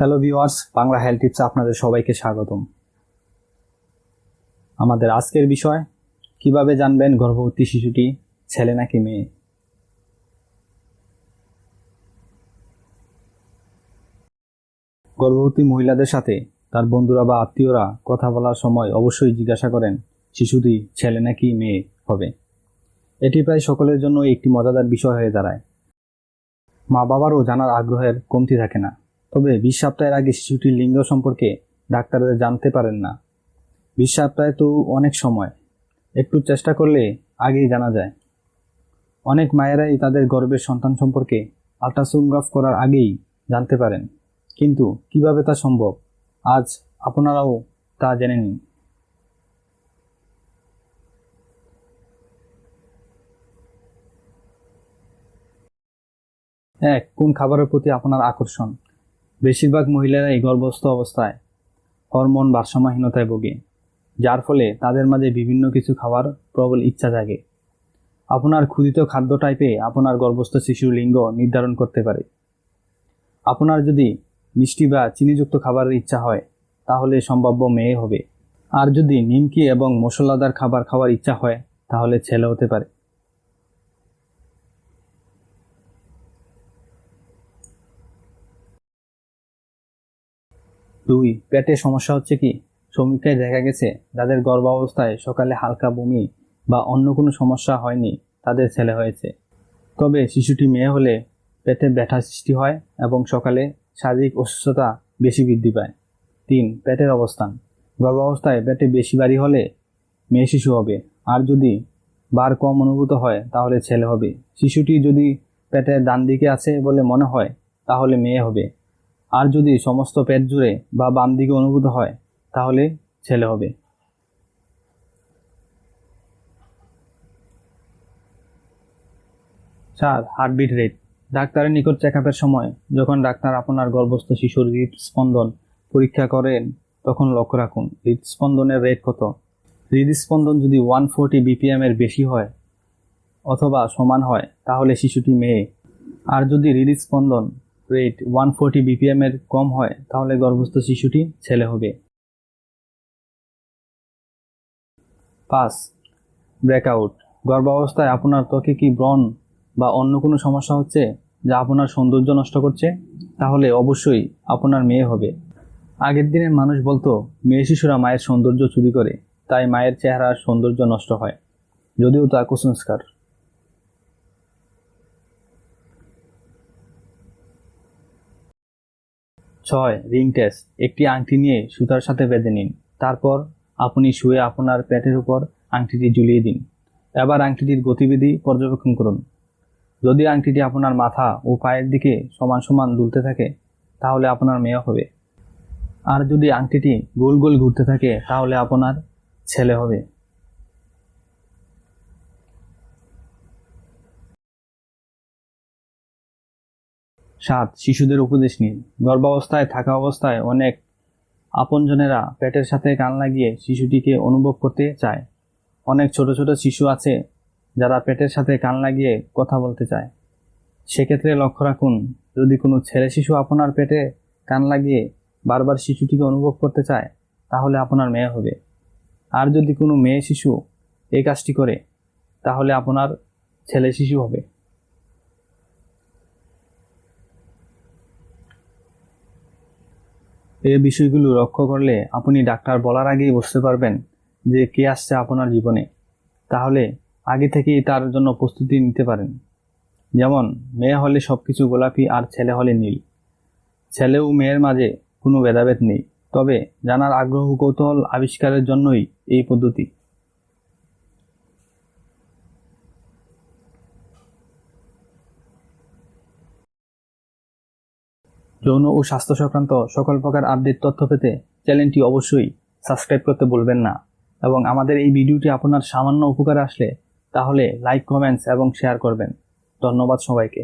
Hello viewers Bangla health tips আপনাদের সবাইকে স্বাগতম। আমাদের আজকের বিষয়, কীভাবে জানবেন গর্ভবতী শিশুটি ছেলে নাকি মেয়ে? গর্ভবতী মহিলাদের সাথে তার বন্ধুরা বা আত্মীয়রা কথা বলার সময় অবশ্যই জিজ্ঞাসা করেন, শিশুটি ছেলে নাকি মেয়ে হবে? এটি প্রায় সকলের জন্য একটি মজাদার বিষয় হয়ে দাঁড়ায়। মা বাবারও জানার আগ্রহের কমতি থাকে না। তবে বিশ সপ্তাহের আগে শিশুটির লিঙ্গ সম্পর্কে ডাক্তারদের জানতে পারেন না। বিশ সপ্তাহে তো অনেক সময়। একটু চেষ্টা করলে আগেই জানা যায়। অনেক মায়েরাই তাদের গর্ভের সন্তান সম্পর্কে আল্ট্রাসোনোগ্রাফ করার আগেই জানতে পারেন। কিন্তু কীভাবে তা সম্ভব? আজ আপনারাও তা জেনে নিন। এক, কোন খাবারের প্রতি আপনার আকর্ষণ? বেশিরভাগ মহিলারাই গর্ভস্থ অবস্থায় হরমোন ভারসাম্যহীনতায় ভোগে, যার ফলে তাদের মাঝে বিভিন্ন কিছু খাওয়ার প্রবল ইচ্ছা জাগে। আপনার ক্ষুদিত খাদ্য টাইপে আপনার গর্ভস্থ শিশুর লিঙ্গ নির্ধারণ করতে পারে। আপনার যদি মিষ্টি বা চিনিযুক্ত খাবারের ইচ্ছা হয়, তাহলে সম্ভাব্য মেয়ে হবে। আর যদি নিমকি এবং মশলাদার খাবার খাওয়ার ইচ্ছা হয়, তাহলে ছেলে হতে পারে। দুই পেটে সমস্যা হচ্ছে কি? সমীক্ষায় দেখা গেছে যাদের গর্ভাবস্থায় সকালে হালকা বমি বা অন্য কোনো সমস্যা হয়নি, তাদের ছেলে হয়েছে। তবে শিশুটি মেয়ে হলে পেটে ব্যথা সৃষ্টি হয় এবং সকালে শারীরিক অসুস্থতা বেশি বৃদ্ধি পায়। তিন, পেটের অবস্থান। গর্ভাবস্থায় পেটে বেশি বাড়ি হলে মেয়ে শিশু হবে। আর যদি বার কম অনুভূত হয়, তাহলে ছেলে হবে। শিশুটি যদি পেটের ডান দিকে আছে বলে মনে হয়, তাহলে মেয়ে হবে। আর যদি সমস্ত পেট জুড়ে বা বাম দিকে অনুভূত হয়, তাহলে ছেলে হবে। চার হার্টবিট রেট। ডাক্তারের নিকট চেক সময় যখন ডাক্তার আপনার গর্ভস্থ শিশুর হৃদস্পন্দন পরীক্ষা করেন, তখন লক্ষ্য রাখুন, হৃদস্পন্দনের রেট কত? হৃদস্পন্দন যদি ওয়ান ফোরটি বিপিএম এর বেশি হয় অথবা সমান হয়, তাহলে শিশুটি মেয়ে। আর যদি হৃদস্পন্দন রেট ওয়ান ফোরটি বিপিএম এর কম হয়, তাহলে গর্ভস্থ শিশুটি ছেলে হবে। পাঁচ ব্রেকআউট গর্ভাবস্থায় আপনার ত্বকে কি ব্রণ বা অন্য কোনো সমস্যা হচ্ছে যা আপনার সৌন্দর্য নষ্ট করছে? তাহলে অবশ্যই আপনার মেয়ে হবে। আগের দিনের মানুষ বলতো, মেয়ে শিশুরা মায়ের সৌন্দর্য চুরি করে, তাই মায়ের চেহারার সৌন্দর্য নষ্ট হয়। যদিও তা কুসংস্কার। ছয় রিং টেস্ট একটি আংটি নিয়ে সুতার সাথে বেঁধে নিন। তারপর আপনি শুয়ে আপনার পেটের উপর আংটিটি ঝুলিয়ে দিন। এবার আংটিটির গতিবিধি পর্যবেক্ষণ করুন। যদি আংটিটি আপনার মাথা ও পায়ের দিকে সমান সমান দুলতে থাকে, তাহলে আপনার মেয়ে হবে। আর যদি আংটিটি গোল গোল ঘুরতে থাকে, তাহলে আপনার ছেলে হবে। সাত শিশুদের উপদেশ নিন। গর্ভাবস্থায় থাকা অবস্থায় অনেক আপনজনেরা পেটের সাথে কান লাগিয়ে শিশুটিকে অনুভব করতে চায়। অনেক ছোট ছোট শিশু আছে যারা পেটের সাথে কান লাগিয়ে কথা বলতে চায়। সেক্ষেত্রে লক্ষ্য রাখুন, যদি কোনো ছেলে শিশু আপনার পেটে কান লাগিয়ে বারবার শিশুটিকে অনুভব করতে চায়, তাহলে আপনার মেয়ে হবে। আর যদি কোনো মেয়ে শিশু এই কাজটি করে, তাহলে আপনার ছেলে শিশু হবে। এই বিষয়গুলো লক্ষ্য করলে আপনি ডাক্তার বলার আগেই বুঝতে পারবেন যে কে আসছে আপনার জীবনে। তাহলে আগে থেকেই তার জন্য প্রস্তুতি নিতে পারেন। যেমন, মেয়ে হলে সব কিছু গোলাপি আর ছেলে হলে নীল। ছেলে ও মেয়ের মাঝে কোনো ভেদাভেদ নেই। তবে জানার আগ্রহ কৌতূহল আবিষ্কারের জন্যই এই পদ্ধতি। যৌন ও স্বাস্থ্য সংক্রান্ত সকল প্রকার আপডেট তথ্য পেতে চ্যানেলটি অবশ্যই সাবস্ক্রাইব করতে বলবেন না। এবং আমাদের এই ভিডিওটি আপনার সামান্য উপকার আসলে তাহলে লাইক কমেন্টস এবং শেয়ার করবেন। ধন্যবাদ সবাইকে।